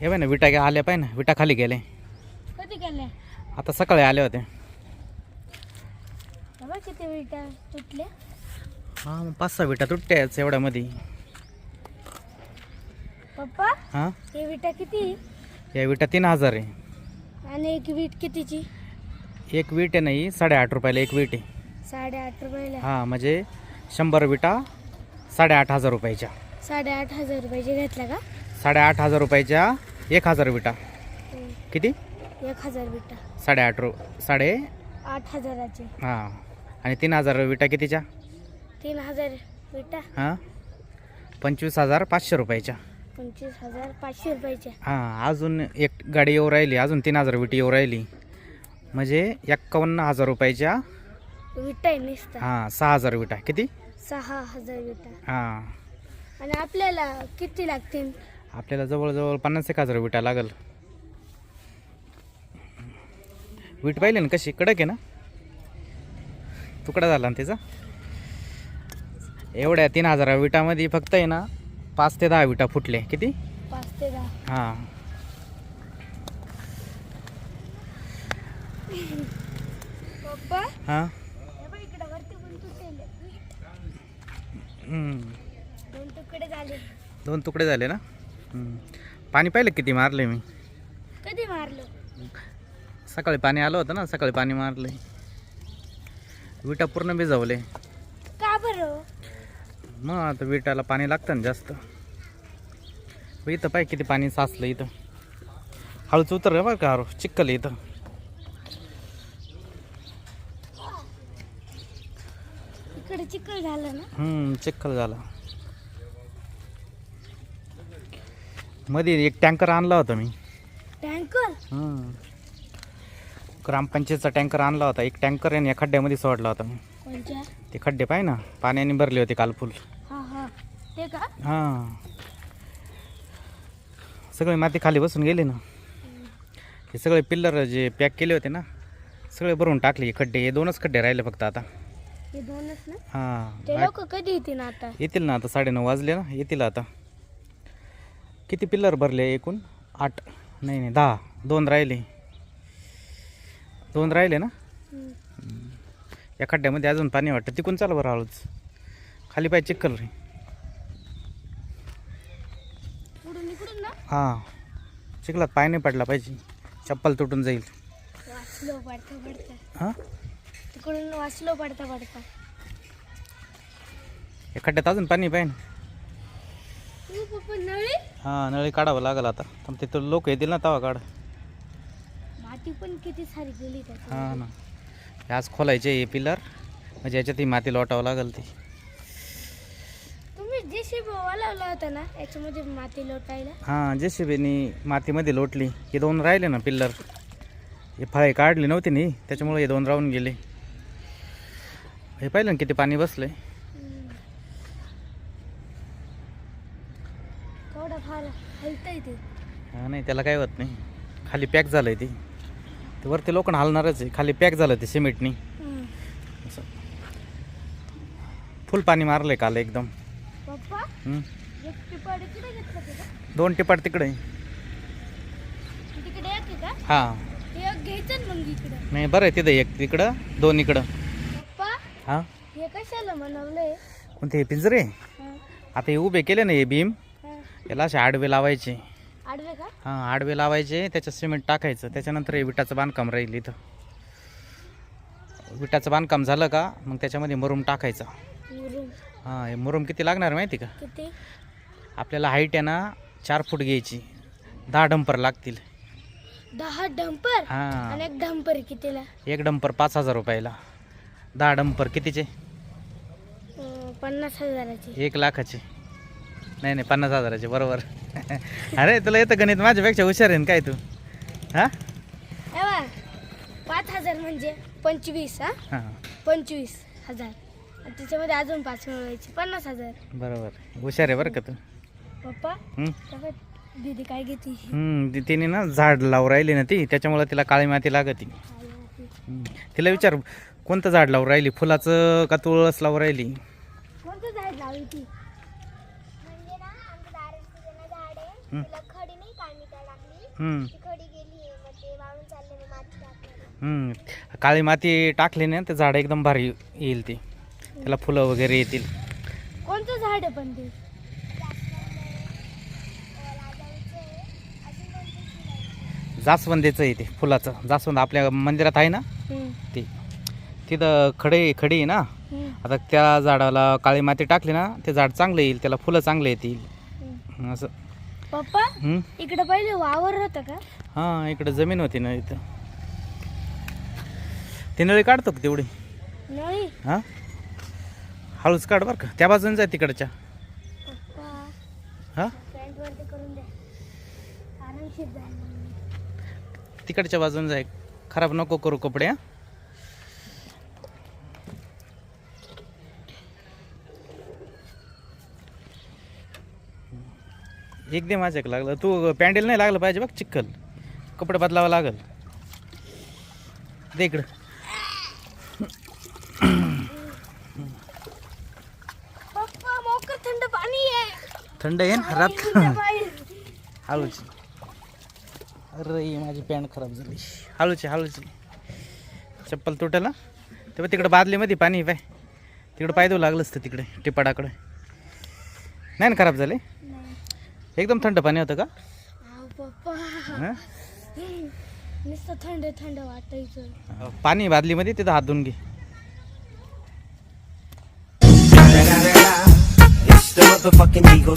हे बाय ना विटा गे- आल्या पाहिजे ना विटा खाली गेले. कधी गेले? आता सकाळी आले होते. बाबा किती विटा तुटले हां मग पाच सहा विटा तुटत्याच एवढ्यामध्ये. पप्पा हां? हे विटा किती? या विटा तीन हजार आहे. आणि एक वीट कितीची? एक वीट आहे नाही साडेआठ रुपयाला एक वीट आहे. साडेआठ रुपयाला. हां म्हणजे शंभर विटा साडेआठ हजार रुपयाच्या. साडेआठ हजार रुपयाचे घेतला का? साडेआठ हजार रुपयाच्या एक हजार विटा. किती? एक हजार विटा. साडेआठ रु साडे आठ हजाराचे. हां. आणि तीन हजार विटा कितीच्या? तीन हजार विटा. हां. पंचवीस हजार पाचशे रुपयाच्या. पंचवीस हजार पाचशे रुपयाचे. हां अजून एक गाडी येऊ राहिली अजून तीन हजार विटी येऊ राहिली. म्हणजे एक्कावन्न हजार रुपयाच्या विटा आहे नुसता. हां सहा हजार विटा. किती? सहा हजार विटा. हां. आणि आपल्याला किती लागतील? आपल्याला जवळजवळ पन्नास एक हजार विटा लागल. वीट पाहिली ना कशी? कडक आहे ना? तुकडा झाला ना त्याचा? एवढ्या तीन हजार विटामध्ये फक्त आहे ना पाच ते दहा विटा फुटले. किती? पाच ते दहा. हां. हां. दोन तुकडे झाले ना? हम्म. पाणी पाहिलं किती मारले मी? कधी मारलं? सकाळी पाणी आलं होतं ना सकाळी पाणी मारले विटा पूर्ण भिजवले. का बरं? मग आता विटाला पाणी लागतं ना जास्त. इथं पाय किती पाणी साचलं इथं. हळूच उतर बरं का हळू आहे इथं. इकडे चिखल झालं ना? हम्म, चिक्कल झाला. मध्ये एक टँकर आणला होता मी. टँकर. ग्रामपंचायतचा टँकर आणला होता. एक टँकर ना या खड्ड्यामध्ये सोडला होता मी. कोणच्या? ते खड्डे पाय ना पाण्याने भरले होते काल फुल. हा हा. ते का? हां. सगळे माती खाली बसून गेले ना. हे सगळे पिल्लर जे पॅक केले होते ना सगळे भरून टाकले हे खड्डे. हे दोनच खड्डे राहिले फक्त आता. हे दोनच ना? हां. ते बाकी- लोक कधी येतील आता? येतील ना आता साडेनऊ वाजले ना येतील आता. किती पिल्लर भरले एकूण? आठ. नाही नाही दहा. दोन राहिले. दोन राहिले ना. या खड्ड्यामध्ये अजून पाणी वाटतं. तिकून चाल बरं हळूच. खाली पाय चिक्कल रे. हां. चिखलात पाय नाही पडला पाहिजे. चप्पल तुटून जाईल. वाचलो पडता पडता. हां? तिकडून वाचलो पडता पडता. या खड्ड्यात अजून पाणी पाहिजे हां नळी काढावं लागेल आता. पण तिथं लोक येतील ना तवा काढ. माती पण किती सारी गेली हां ना. हे आज खोलायचे हे पिलर. म्हणजे याच्यात ही माती लोटावं लागेल ती. तुम्ही जे शिब लावला होता ना याच्यामध्ये माती लोटायला? हां जे शिबीनी मातीमध्ये लोटली. हे दोन राहिले ना पिल्लर हे फळे काढली नव्हती नी त्याच्यामुळे हे दोन राहून गेले. हे पाहिलं ना किती पाणी बसलंय हम्म. थोडं फार हलतंय ते. हा नाही त्याला काय होत नाही. खाली पॅक झालंय ते. ते वरती लोखंड हलणारच आहे. खाली पॅक झालं ते सिमेंटनी. हम्म. असं. फुल पाणी मारलंय काल एकदम. पप्पा हम्म. एक टिपाड घेतलं दोन टिपाट तिकडे. एक आहे का? हां. ते एक घ्यायचं ना मग इकडं. नाही बरं आहे तिथं एक तिकडं दोन इकडं. पप्पा हां? हे कशाला बनवलंय कोणते हे पिंजरे? हा, आता हे उभे केले ना हे बीम हा. याला असे आडवे लावायचे. आडवे का? हां आडवे लावायचे त्याच्यात सिमेंट टाकायचं. त्याच्यानंतर हे विटाचं बांधकाम राहील इथं. विटाचं बांधकाम झालं का मग त्याच्यामध्ये मुरुम टाकायचा. हां हे मुरुम किती लागणार माहिती का? किती? आपल्याला हाईट आहे ना चार फूट घ्यायची. दहा डंपर लागतील. दहा डंपर? हां. आणि एक डंपर कितीला? एक डंपर पाच हजार रुपयाला. दहा डंपर कितीचे? पन्नास हजाराची. एक लाखाचे. नाही नाही पन्नास हजाराचे बरोबर. अरे तुला येतं गणित माझ्यापेक्षा हुशार आहे ना काय तू? हां? हे बघ, पाच हजार म्हणजे पंचवीस हा? हां. पंचवीस हजार. आणि त्याच्यामध्ये अजून पाच मिळवायचे पन्नास हजार. बरोबर. हुशार आहे बरं का तू? पप्पा दीदी काय घेते? हम्म, ती- तिने ना झाड लावून राहिली ना ती त्याच्यामुळे तिला काळी माती लागती. हम्म. तिला विचार कोणतं झाड लावून राहिली? फुलाचं का तुळस लावून राहिली कोणतं झाड लावली ती हं. खडी नाही काढली त्याला हम्म, ती खडी गेली मग ते वाळून चालले मग माती टाकणार हम्म. काळी माती टाकली ना ते झाड एकदम भारी येईल ते. त्याला फुलं वगैरे येतील. कोणतं झाड आहे पण ते? जास्वंदीचं आहे ते फुलाचं. जास्वंद आपल्या मंदिरात आहे ना? ते. तिथं खडे खडी आहे ना? आता त्या झाडाला काळी माती टाकली ना ते झाड चांगलं येईल त्याला फुलं चांगले येतील. असं. पप्पा? इकडे पहिले वावर होतं का? हां इकडं जमीन होती ना इथं. ती नळी काढतो का तेवढी? नाही हां? हळूच काढ बरं का. त्या बाजून जाय तिकडच्या. पप्पा हां? पॅन्ट वरती करून द्या आरामशीर जाईल तिकडच्या बाजून जाय खराब नको करू कपडे हां? एक दे माझ्याक लागलं. तू पॅन्डल नाही लागलं पाहिजे बघ चिक्कल कपडे बदलावं लागल. दे इकडं. थंड पाणी आहे. थंड आहे ना रात. हळूची. अरे माझी पॅन्ट खराब झाली. हळूची हळूची. चप्पल तुटेल ना? तेव्हा तिकडं बादलीमध्ये पाणी आहे पाय तिकडं पाय देऊ लागलं असतं तिकडे टिपाडाकडे. नाही ना खराब झाले. एकदम थंड पाणी होतं का? अहो, पप्पा. हं? नुसतं थंड थंड वाटायचं. पाणी बादलीमध्ये तिथं हात धुवून घे. It's the motherfucking Eagle